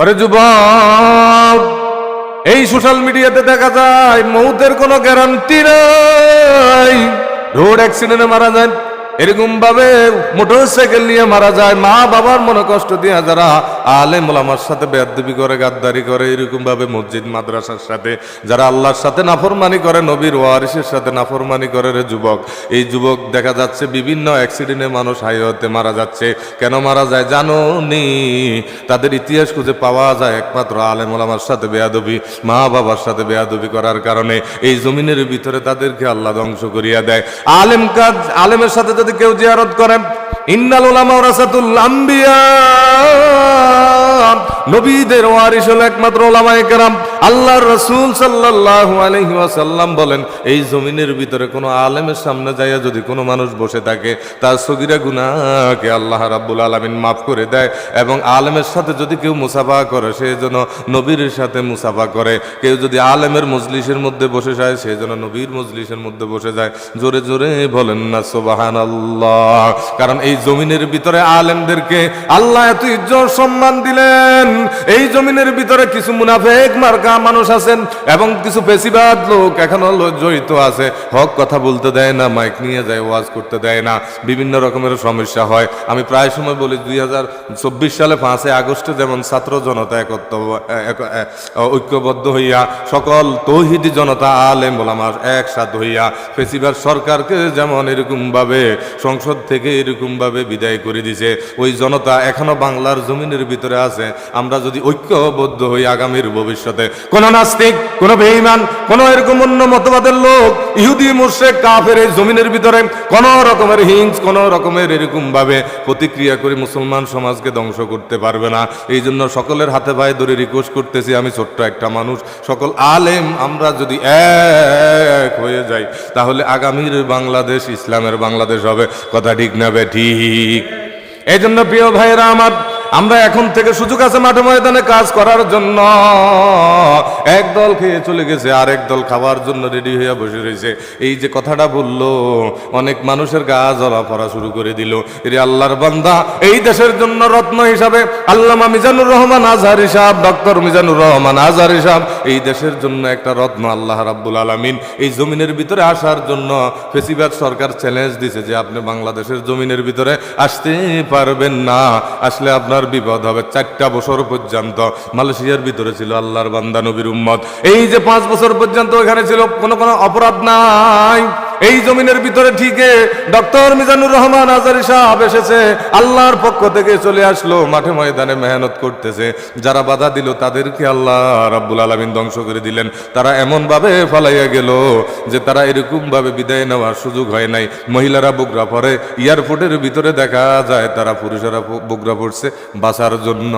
আরে যুবক, এই সোশ্যাল মিডিয়াতে দেখা যায় মৌতের কোনো গ্যারান্টি নাই। রোড অ্যাক্সিডেন্টে মারা যায়। এরকম ভাবে মোটর সাইকেল নিয়ে মারা যায়। মা বাবার মনে কষ্ট দিয়ে যারা আলে ওলামার সাথে বেদবি করে, গাদ্দারি করে, এরকমভাবে মসজিদ, মাদ্রাসার সাথে। যারা আল্লাহর সাথে নাফরমানি করে, নবীর ওয়ারিসের সাথে নাফরমানি করে রে যুবক। এই যুবক দেখা যাচ্ছে বিভিন্ন অ্যাক্সিডেন্টে মানুষ হাইওয়েতে মারা যাচ্ছে। কেন মারা যায় জানো নি? তাদের ইতিহাস খুঁজে পাওয়া যায় একমাত্র আলেম ওলামার সাথে বেয়াদবি, মা বাবার সাথে বেয়াদবি করার কারণে। এই জমিনের ভিতরে তাদেরকে আল্লাহ ধ্বংস করিয়া দেয়। আলেম কাজ, আলেমের সাথে যদি কেউ জিয়ারত করেন ইন্নাল ওলামা ওরাসাতুল আম্বিয়া। নবীদের ওয়ারিস হলো একমাত্র ওলামায়ে কেরাম। আল্লাহর রাসূল সাল্লাল্লাহু আলাইহি ওয়াসাল্লাম বলেন, এই জমিনের ভিতরে কোনো আলেমের সামনে যাইয়া যদি কোনো মানুষ বসে থাকে, তার সগিরা গুনাহকে আল্লাহ রাব্বুল আলামিন মাফ করে দেয় এবং আলেমের সাথে যদি কেউ মুসাফা করে, সে যেন নবীর সাথে মুসাফা করে। কেউ যদি আলেমের মজলিসের মধ্যে বসে যায়, সে যেন নবীর মজলিসের মধ্যে বসে যায়। জোরে জোরে বলেন না, সুবহানাল্লাহ। কারণ এই জমিনের ভিতরে আলেমদেরকে আল্লাহ এত ইজ্জত সম্মান দিলেন। এই জমিনের ভিতরে কিছু মুনাফেক মার্কা মানুষ আছেন এবং কিছু বেশিবাদ লোক এখনও জড়িত আছে। হক কথা বলতে দেয় না, মাইক নিয়ে যায়, ওয়াজ করতে দেয় না। বিভিন্ন রকমের সমস্যা হয়। আমি প্রায় সময় বলি, দুই হাজার চব্বিশ সালে পাঁচই আগস্টে যেমন ছাত্র জনতা একত্র, এক- এক- ঐক্যবদ্ধ হইয়া সকল তৌহিদি জনতা, আলেম ওলামার একসাথ হইয়া ফেসিবার সরকারকে যেমন এরকম ভাবে সংসদ থেকে এরকম ভাবে বিদায় করে দিছে, ওই জনতা এখনও বাংলার জমিনের ভিতরে আছে। আমরা যদি ঐক্যবদ্ধ হই আগামীর ভবিষ্যতে, কোন নাস্তিক, কোন বেঈমান, কোন এরকম অন্য মতবাদের লোক, ইহুদি মুর্শেক কাফের এই জমিনের ভিতরে কোন রকমের হিংস, কোন রকমের এরকম ভাবে প্রতিক্রিয়া করে মুসলমান সমাজকে ধ্বংস করতে পারবে না। এই জন্য সকলের হাতে পায়ে ধরে রিকোয়েস্ট করতেছি, আমি ছোট্ট একটা মানুষ, সকল আলেম, আমরা যদি এক হয়ে যাই, তাহলে আগামীর বাংলাদেশ, ইসলামের বাংলাদেশ হবে। কথা ঠিক না বে, ঠিক। এই জন্য প্রিয় ভাইয়েরা আমার আমরা এখন থেকে সুযোগ আছে মাঠে ময়দানে কাজ করার জন্য। এক দল খেয়ে চলে গেছে আর এক দল খাওয়ার জন্য রেডি হয়ে বসে রয়েছে এই যে কথাটা বলল, অনেক মানুষের গা জ্বলা পড়া শুরু করে দিল। এরে আল্লাহর বান্দা, এই দেশের জন্য রত্ন হিসাবে আল্লামা মিজানুর রহমান, আজহার সাহেব, ডক্টর মিজানুর রহমান, আজহার সাহেব, এই দেশের জন্য একটা রত্ন আল্লাহ রাব্বুল আলামিন। এই জমিনের ভিতরে আসার জন্য ফেসিবাদ সরকার চ্যালেঞ্জ দিছে যে আপনি বাংলাদেশের জমিনের ভিতরে আসতে পারবেন না। আসলে আপনার বিপদ হবে চারটা বছর পর্যন্ত। মালয়েশিয়ার ভিতরে ছিল আল্লাহর বান্দা নবীর উম্মত। এই যে পাঁচ বছর পর্যন্ত এখানে ছিল, কোনো কোনো অপরাধ নাই। এই জমিনের ভিতরে ঠিকই ডক্টর মিজানুর রহমান আজারি সাহেব এসেছে, আল্লাহর পক্ষ থেকে চলে আসলো, মাঠে ময়দানে মেহনত করতেছে। যারা বাধা দিল তাদেরকে আল্লাহ রাব্বুল আলামিন ধ্বংস করে দিলেন। তারা এমনভাবে ফালাইয়া গেল যে তারা এরকমভাবে বিদায় নেওয়ার সুযোগ হয় নাই। মহিলারা বুকরা পরে, এয়ারপোর্টের ভিতরে দেখা যায় তারা পুরুষেরা বুকরা পড়ছে বাঁচার জন্য।